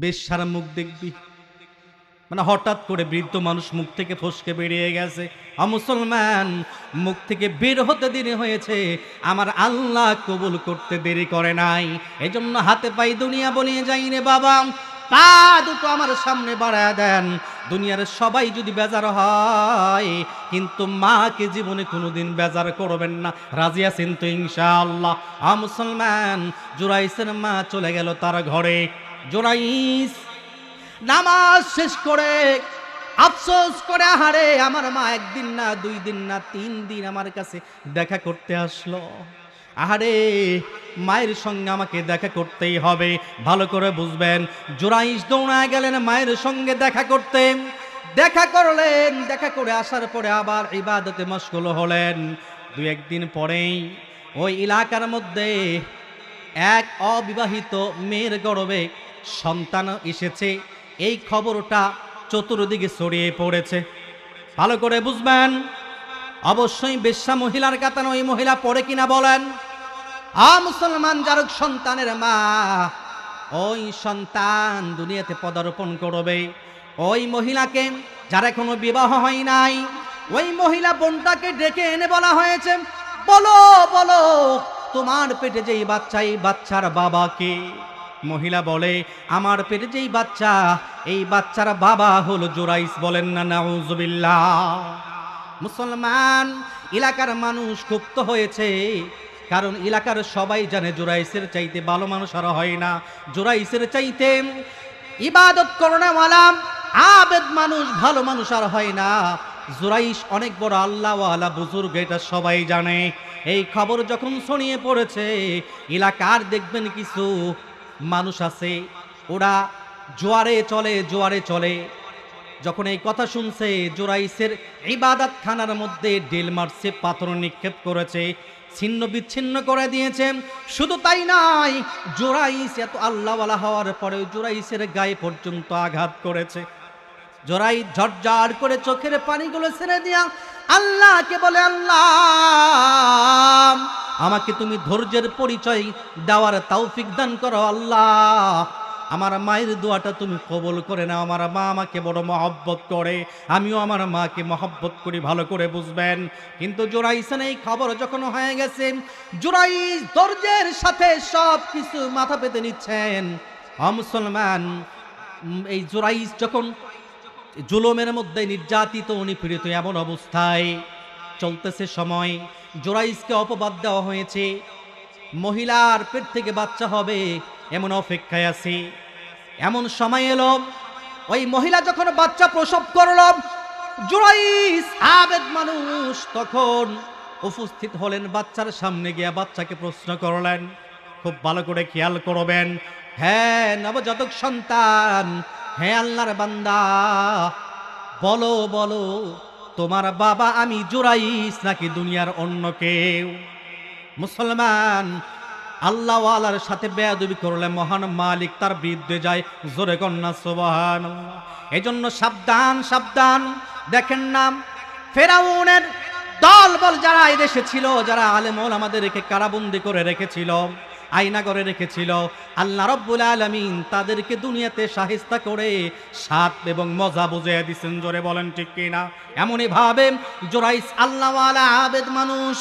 বেশ্যার মুখ দেখবি। মানে হঠাৎ করে বৃদ্ধ মানুষ মুখ থেকে ফসকে বেরিয়ে গেছে। মুসলমান, মুখ থেকে বের হতে দেরি হয়েছে। আমার আল্লাহ কবুল করতে দেরি করে নাই। এজন্য হাতে পাই দুনিয়া বলিয়ে যাই রে বাবা। পা দুটো আমার সামনে বাড়ায় দেন। দুনিয়ার সবাই যদি বেজার হয়, কিন্তু মাকে জীবনে কোনোদিন বেজার করবেন না। রাজি আছেন তো ইনশাআল্লাহ। মুসলমান, জুরাইসের মা চলে গেল তার ঘরে। জোরাইস নামাজ শেষ করে, আফসোস করে, আহারে, আমার মা একদিন না, দুই দিন না, তিন দিন আমার কাছে দেখা করতে আসলো। আহারে, মায়ের সঙ্গে আমাকে দেখা করতেই হবে, ভালো করে বুঝবেন। জোরাইশ দৌড়ায় গেলেন মায়ের সঙ্গে দেখা করতে। দেখা করলেন, দেখা করে আসার পরে আবার ইবাদতে মশগুল হলেন। দু একদিন পরেই ওই এলাকার মধ্যে এক অবিবাহিত মেয়ের গর্বে সন্তান এসেছে। এই খবরটা চতুর্দিকে ছড়িয়ে পড়েছে। ভালো করে বুঝবেন? অবশ্যই বেশ্যা মহিলার কাতান ওই মহিলা পড়ে কিনা বলেন? আ মুসলমান যারক সন্তানের মা, ওই সন্তান দুনিয়াতে পদার্পণ করবে। ওই মহিলাকে, যার এখনও বিবাহ হয় নাই, ওই মহিলা বোনটাকে ডেকে এনে বলা হয়েছে, বলো বলো, তোমার পেটে যেই বাচ্চা, এই বাচ্চার বাবাকে মহিলা বলে, আমার পেটে যেই বাচ্চা, এই বাচ্চার বাবা হলো জোরাইস বলেন না, নাউজুবিল্লাহ। মুসলমান, এলাকার মানুষ ক্ষুব্ধ হয়েছে, কারণ এলাকার সবাই জানে জোরাইসের চাইতে ভালো মানুষ আর হয় না। জোরাইসের চাইতে ইবাদত করোনাওয়ালা, আবেদ মানুষ, ভালো মানুষ আর হয় না। জোরাইস অনেক বড় আল্লাহওয়ালা বুজুর্গ, এটা সবাই জানে। এই খবর যখন শুনিয়ে পড়েছে, এলাকার দেখবেন কিছু মানুষ আছে, ওরা জোয়ারে চলে জোয়ারে চলে। যখন এই কথা শুনছে জোরাইসের ইবাদত খানার মধ্যে ডেল মারছে, পাথর নিক্ষেপ করেছে, ছিন্ন বিচ্ছিন্ন করে দিয়েছে। শুধু তাই নয় জোরাইস এত আল্লাহওয়ালা হওয়ার পরে জোরাইসের গায়ে পর্যন্ত আঘাত করেছে। জোরাই ঝরঝর করে চোখের পানিগুলো ছেড়ে দিয়া আল্লাহকে বলে আল্লাহ, আমাকে তুমি ধৈর্যের পরিচয় দেওয়ার তৌফিক দান করো আল্লাহ। আমার মায়ের দোয়াটা তুমি কবল করে নাও, আমার মা আমাকে বড় মহব্বত করে, আমিও আমার মাকে মহব্বত করি, ভালো করে বুঝবেন। কিন্তু জোরাইসেন এই খবর যখন হয়ে গেছে, জোরাইস ধৈর্যের সাথে সব কিছু মাথা পেতে নিচ্ছেন। অ মুসলমান, এই জোরাইস যখন জুলুমের মধ্যে নির্যাতিত নিপীড়িত এমন অবস্থায় চলতেছে সময়। জোরাইসকে অপবাদ দেওয়া হয়েছে। মহিলার পেট থেকে বাচ্চা হবে এমন অপেক্ষায় আছে। এমন সময় এলো। ওই মহিলা যখন বাচ্চা প্রসব করল জোরাইস আবেদ মানুষ তখন উপস্থিত হলেন, বাচ্চার সামনে গিয়ে বাচ্চাকে প্রশ্ন করলেন, খুব ভালো করে খেয়াল করবেন। হ্যাঁ নবজাতক সন্তান হ্যাঁ আল্লাহর বান্দা, বলো বলো, তোমার বাবা আমি জোরাইস নাকি দুনিয়ার অন্য কেউ? মুসলমান, আল্লাহওয়ালার সাথে বেয়াদবি করলে মহান মালিক তার বিরুদ্ধে যায়, জোরে কন্যা সোবাহান এই জন্য সাবধান সাবধান। দেখেন নাম ফেরাউনের দল বল যারা এই দেশে ছিল, যারা আলেমল আমাদের রেখে কারাবন্দি করে রেখেছিল আয়না করে রেখেছিল। আল্লাহ রব্বুল আলমিন তাদেরকে দুনিয়াতে সাহিস্তা করে সাত এবং মজা বুঝিয়ে দিচ্ছেন জোরে বলেন ঠিক কিনা? এমনই ভাবে জোরাইস আল্লাহওয়ালা আবেদ মানুষ।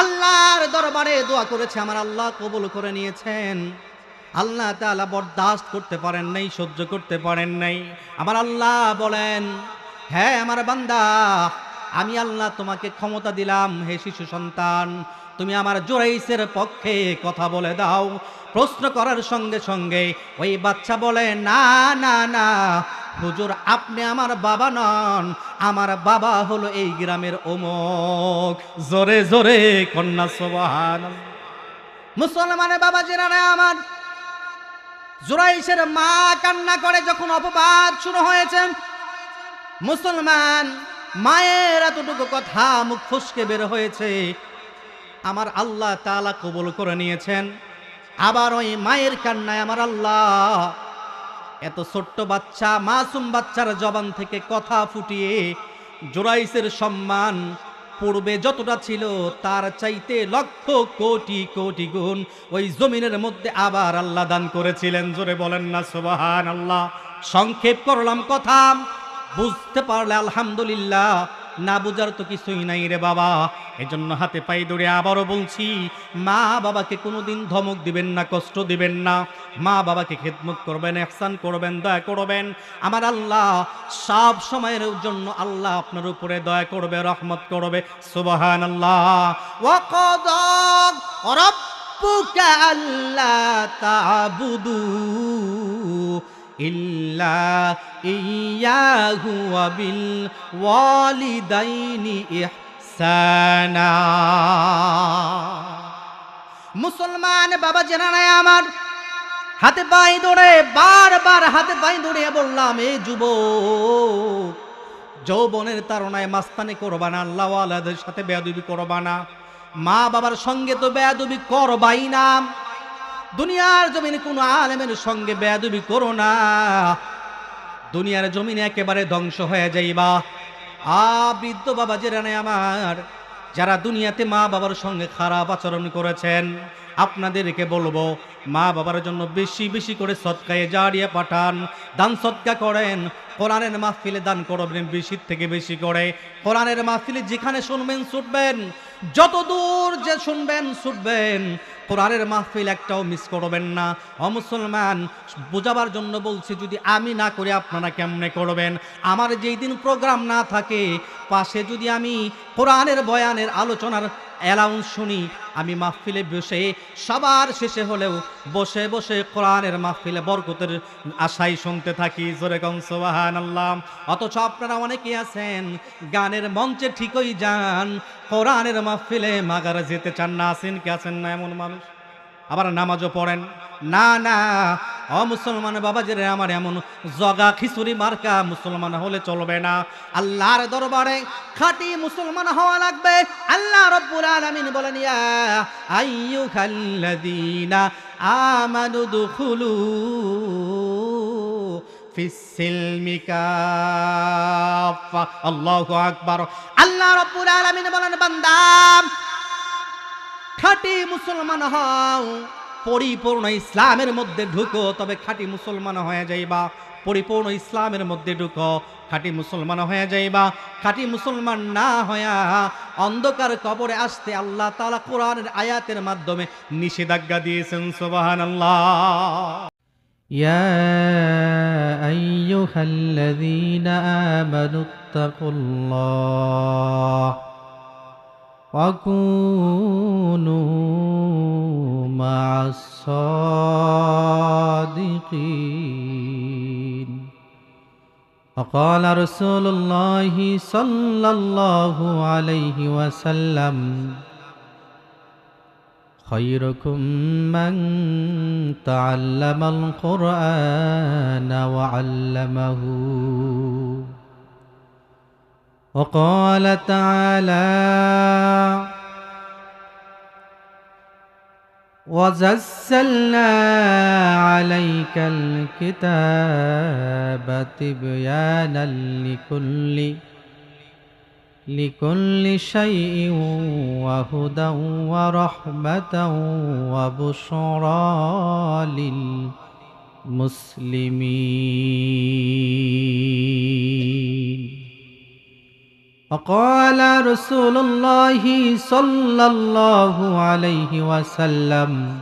আল্লাহর দরবারে দোয়া করেছে, আমার আল্লাহ কবুল করে নিয়েছেন। আল্লাহ তাআলা বরদাস্ত করতে পারেন নাই, সহ্য করতে পারেন নাই। আমার আল্লাহ বলেন হ্যাঁ আমার বান্দা, আমি আল্লাহ তোমাকে ক্ষমতা দিলাম, হে শিশু সন্তান। তুমি আমার জোরাইসের পক্ষে কথা বলে দাও। প্রশ্ন করার সঙ্গে সঙ্গে ওই বাচ্চা বলে, না না না, হুজুর, আপনি আমার বাবা নন। আমার বাবা হলো এই গ্রামের অমুক। জোরে জোরে কন্যা সোবাহান মুসলমানের বাবা জেনারা আমার জোরাইশের মা কান্না করে যখন অপবাদ শুরু হয়েছে। মুসলমান মায়ের এতটুকু কথা মুখ ফুসকে বের হয়েছে। আমার আল্লাহ তাআলা কবুল করে নিয়েছেন। আবার ওই মায়ের কান্নায় আমার আল্লাহ এত ছোট্ট বাচ্চা, মাসুম বাচ্চার জবান থেকে কথা ফুটিয়ে জোরাইসের সম্মান পূর্বে যতটা ছিল, তার চাইতে লক্ষ কোটি কোটি গুণ ওই জমিনের মধ্যে আবার আল্লাহ দান করেছিলেন। জোরে বলেন না সুবাহান আল্লাহ সংক্ষেপ করলাম কথা। বুঝতে পারলে আলহামদুলিল্লাহ না বুঝার তো কিছুই নাই রে বাবা। এজন্য হাতে পাই ধরে আবারও বলছি, মা বাবাকে কোনোদিন ধমক দিবেন না, কষ্ট দিবেন না। মা বাবাকে খেদমত করবেন, এহসান করবেন, দয়া করবেন। আমার আল্লাহ সব সময়ের জন্য আল্লাহ আপনার উপরে দয়া করবে, রহমত করবে। সুবাহান আল্লাহ ওয়াকাদা রাব্বুকা আল্লা ইয়াহু ওয়া বিল মুসলমান বাবা জেনা নাই আমার। হাতে পাই ধরে, বারবার হাতে পাই ধরে বললাম, এ যুব যৌবনের তারণায় মাস্তানি করবা না, আল্লাহ আলাদের সাথে বেয়াদবি করবা না। মা বাবার সঙ্গে তো বেয়াদবি করবাই না। দুনিয়ার জমিনে কোনো আলেমের সঙ্গে বেয়াদবি করো না। দুনিয়ার জমিনে একেবারে ধ্বংস হয়ে যাইবা। আ বৃদ্ধ বাবা জেরানে আমার, যারা দুনিয়াতে মা বাবার সঙ্গে খারাপ আচরণ করেছেন, আপনাদেরকে বলব, মা বাবার জন্য বেশি বেশি করে সৎকায়ে জারিয়া পাঠান। দান সৎকা করেন। কোরআনের মাহফিলে দান করবেন বেশি থেকে বেশি করে। কোরআনের মাহফিলে যেখানে শুনবেন, ছুটবেন। যত দূর যে শুনবেন, ছুটবেন। কোরআনের মাহফিল একটাও মিস করবেন না। অমুসলমান বোঝাবার জন্য বলছি, যদি আমি না করে, আপনারা কেমনে করবেন? আমার যেই দিন প্রোগ্রাম না থাকে পাশে যদি আমি কোরআনের বয়ানের আলোচনার অ্যালাউন্স শুনি, আমি মাহফিলে বসে, সবার শেষে হলেও বসে বসে কোরআনের মাহফিলে বরকতের আশাই শুনতে থাকি। জোরে কংসবাহান অথচ আপনারা অনেকেই আছেন, গানের মঞ্চে ঠিকই যান, কোরআনের মাহফিলে মাগারা যেতে চান না, আছেন কে আছেন না এমন মানুষ? আবার নামাজও পড়েন? না না অ মুসলমান বাবাজিরে আমার এমন জগা খিচুড়ি মার্কা মুসলমান হলে চলবে না। আল্লাহর দরবারে খাঁটি মুসলমান হওয়া লাগবে। আল্লাহ রব্বুল আলামিন বলেন, ইয়া আইয়ুহাল্লাযীনা আমানু দুখুলু আল্লাহু আকবার। আল্লাহ রব্বুল আলামিন বলেন, বান্দা, খাঁটি মুসলমান হও। পরিপূর্ণ ইসলামের মধ্যে ঢুকো তবে খাঁটি মুসলমান হয়ে যাইবা পরিপূর্ণ ইসলামের মধ্যে ঢুকো খাঁটি মুসলমান হয়ে যাইবা খাঁটি মুসলমান না হয়া অন্ধকার কবরে আসতে আল্লাহ তাআলা কোরআনের আয়াতের মাধ্যমে নিষেধাজ্ঞা দিয়েছেন সুবহান আল্লাহ يا أيها الذين آمنوا اتقوا الله وكونوا الصادقين. وقال رسول الله صلى الله عليه وسلم خيركم من تعلم القرآن وعلمه. وقال تعالى وزلنا عليك الكتاب تبيانا لكل لكل شيء وهدى ورحمة وبشرى للمسلمين وقال رسول الله صلى الله عليه وسلم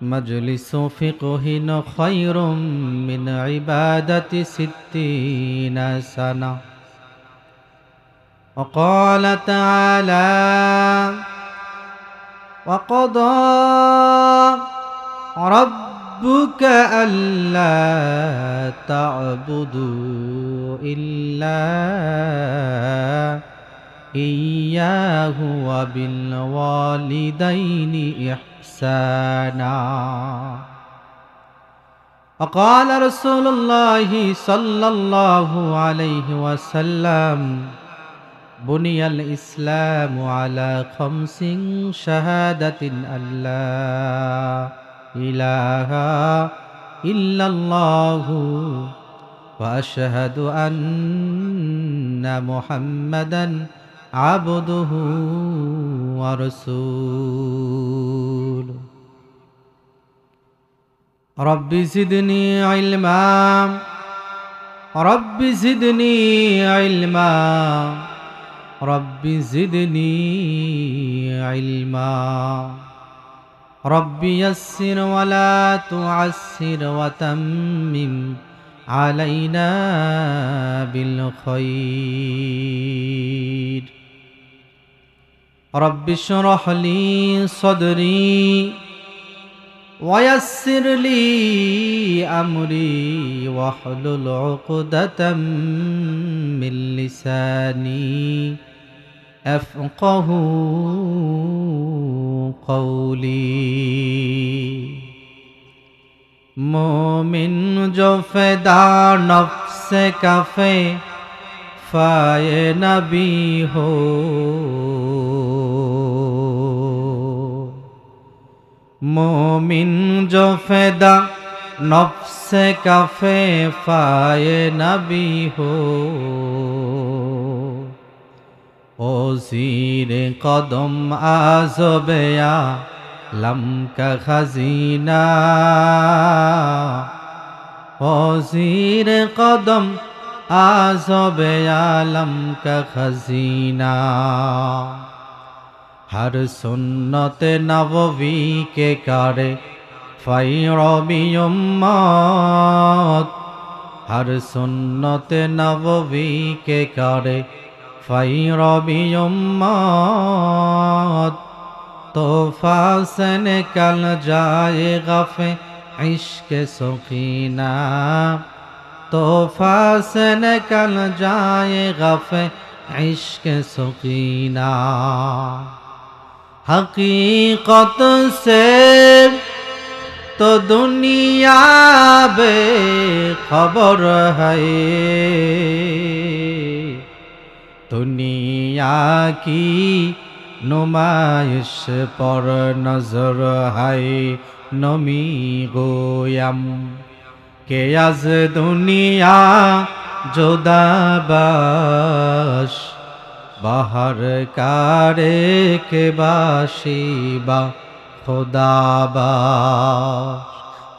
مجلس فقه خير من عبادة ستين سنة. وقال تعالى وقضى ربك ألا تعبدوا إلا إياه وبالوالدين إحسانا. وقال رسول الله صلى الله عليه وسلم بني الإسلام على خمس شهادة أن لا إله إلا الله واشهد ان محمدا عبده ورسوله رب زدني علما رب زدني علما رب زدني علما رب يسر ولا تعسر وتمم علينا بالخير رب اشرح لي صدري ويسر لي أمري واحلل عقدة من لساني أفقه قولي مومن جو فدا نفس کفے فائے نبی ہو مومن جو فدا نفس کفے فائے نبی ہو ওসির কদম আজবেয়া, লমকা খাজিনা। ওসির কদম আজবেয়া, লমকা খাজিনা। হর সুন্নতে নবী কে কারে ফাইরবিউম্মত হর সুন্নতে নবী কে কারে خير بيمات توفا سن کل جائے غف عشق سخینا توفا سن کل جائے غف عشق سخینا حقیقت سے تو دنیا بے خبر ہے दुनिया की नुमाइश पर नजर है नमी गोयम के आज दुनिया जोदाबाश বাহার কারে কে বাসিবা খোদাবা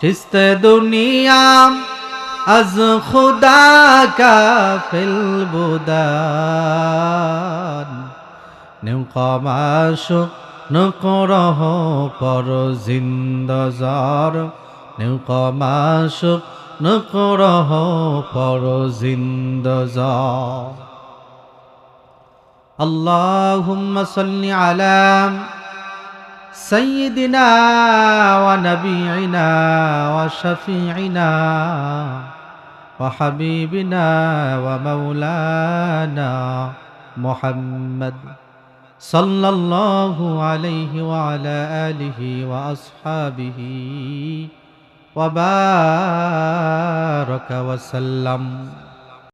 চিস্তে দুনিয়া আজ খুদা কা ফিল বুদান নেও কমাশো নকরহ পর জিন্দজার নেও কমাশো নকরহ পর জিন্দজার اللهم صل على سيدنا ونبينا وشفيعنا وحبيبنا ومولانا محمد صلى الله عليه وعلى آله وأصحابه وبارك وسلم.